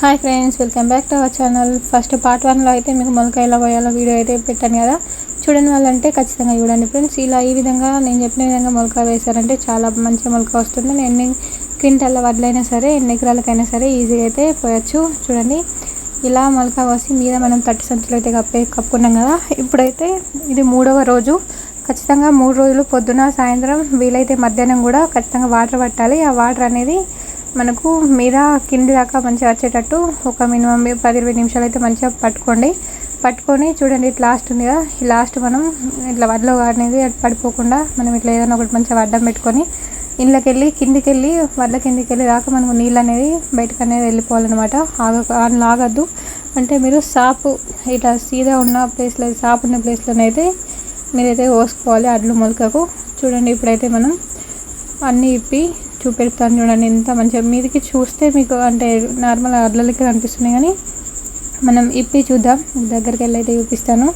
Hi friends welcome back to our channel first part వన్లో అయితే మీకు మొలక ఎలా పోయాలో వీడియో అయితే పెట్టాను కదా. చూడని వాళ్ళంటే ఖచ్చితంగా చూడండి ఫ్రెండ్స్ ఇలా ఈ విధంగా నేను చెప్పిన విధంగా మొలక వేశారంటే చాలా మంచి మొలక వస్తుంది. నేను ఎన్ని క్వింటాల వడ్లైనా సరే ఎన్ని ఎకరాలకైనా సరే ఈజీగా అయితే పోయచ్చు. చూడండి. ఇలా మొలక పోసి మీద మనం తట్టి సంచులు అయితే కప్పే కప్పుకున్నాం కదా. ఇప్పుడైతే ఇది మూడవ రోజు. ఖచ్చితంగా మూడు రోజులు పొద్దున సాయంత్రం వీలైతే మధ్యాహ్నం కూడా ఖచ్చితంగా వాటర్ పట్టాలి. ఆ వాటర్ అనేది మనకు మీద కింది దాకా మంచిగా వచ్చేటట్టు ఒక మినిమం పది ఇరవై నిమిషాలు అయితే మంచిగా పట్టుకోండి. పట్టుకొని చూడండి ఇట్లా లాస్ట్ ఉంది కదా. ఈ లాస్ట్ మనం ఇట్లా వడ్లో అనేది పడిపోకుండా మనం ఇట్లా ఏదైనా ఒకటి మంచిగా అడ్డం పెట్టుకొని ఇంట్లోకి వెళ్ళి కిందికి వెళ్ళి వడ్ల కిందికి వెళ్ళి దాకా మనకు నీళ్ళు అనేది బయటకు అనేది వెళ్ళిపోవాలన్నమాట. ఆగ లాగద్దు. అంటే మీరు సాపు ఇట్లా సీదా ఉన్న ప్లేస్లో సాపు ఉన్న ప్లేస్లోనైతే మీరైతే పోసుకోవాలి అడ్లు మొలకకు. చూడండి ఇప్పుడైతే మనం అన్నీ ఇప్పి చూపెడతాను చూడండి ఎంత మంచిగా మీదికి చూస్తే మీకు అంటే నార్మల్ అడ్లలకి కనిపిస్తున్నాయి కానీ మనం ఇప్పి చూద్దాం. దగ్గరికి వెళ్ళి అయితే చూపిస్తాను.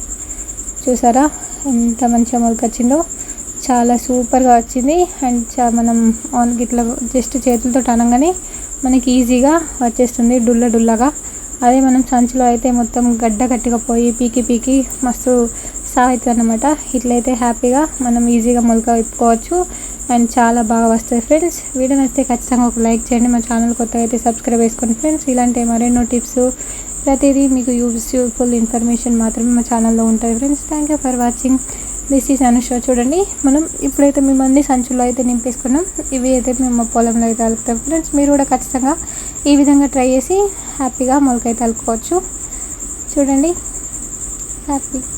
చూసారా? ఎంత మంచిగా మొలకొచ్చిందో. చాలా సూపర్గా వచ్చింది. అండ్ చా మనం ఆన్ ఇట్లా జస్ట్ చేతులతో అనగానే మనకి ఈజీగా వచ్చేస్తుంది డుల్ల డుల్లగా. అదే మనం సంచిలో అయితే మొత్తం గడ్డ గట్టిగా పోయి పీకి పీకి మస్తు సాగుతుంది అనమాట ఇట్లయితే హ్యాపీగా మనం ఈజీగా మొలక విప్పుకోవచ్చు. అండ్ చాలా బాగా వస్తాయి ఫ్రెండ్స్. వీడియో నచ్చితే ఖచ్చితంగా ఒక లైక్ చేయండి. మా ఛానల్ కొత్తగా అయితే సబ్స్క్రైబ్ చేసుకోండి ఫ్రెండ్స్. ఇలాంటి మరెన్నో టిప్స్ ప్రతిదీ మీకు యూస్ఫుల్ ఇన్ఫర్మేషన్ మాత్రమే మా ఛానల్లో ఉంటుంది friends. Thank you for watching this is show చూడండి మనం ఇప్పుడైతే మేము అన్ని సంచుల్లో అయితే నింపేసుకున్నాం. ఇవి అయితే మేము పొలంలో అయితే అలుపుతాం ఫ్రెండ్స్. మీరు కూడా ఖచ్చితంగా ఈ విధంగా ట్రై చేసి హ్యాపీగా మొలకైతే అలుపుకోవచ్చు. చూడండి హ్యాపీ.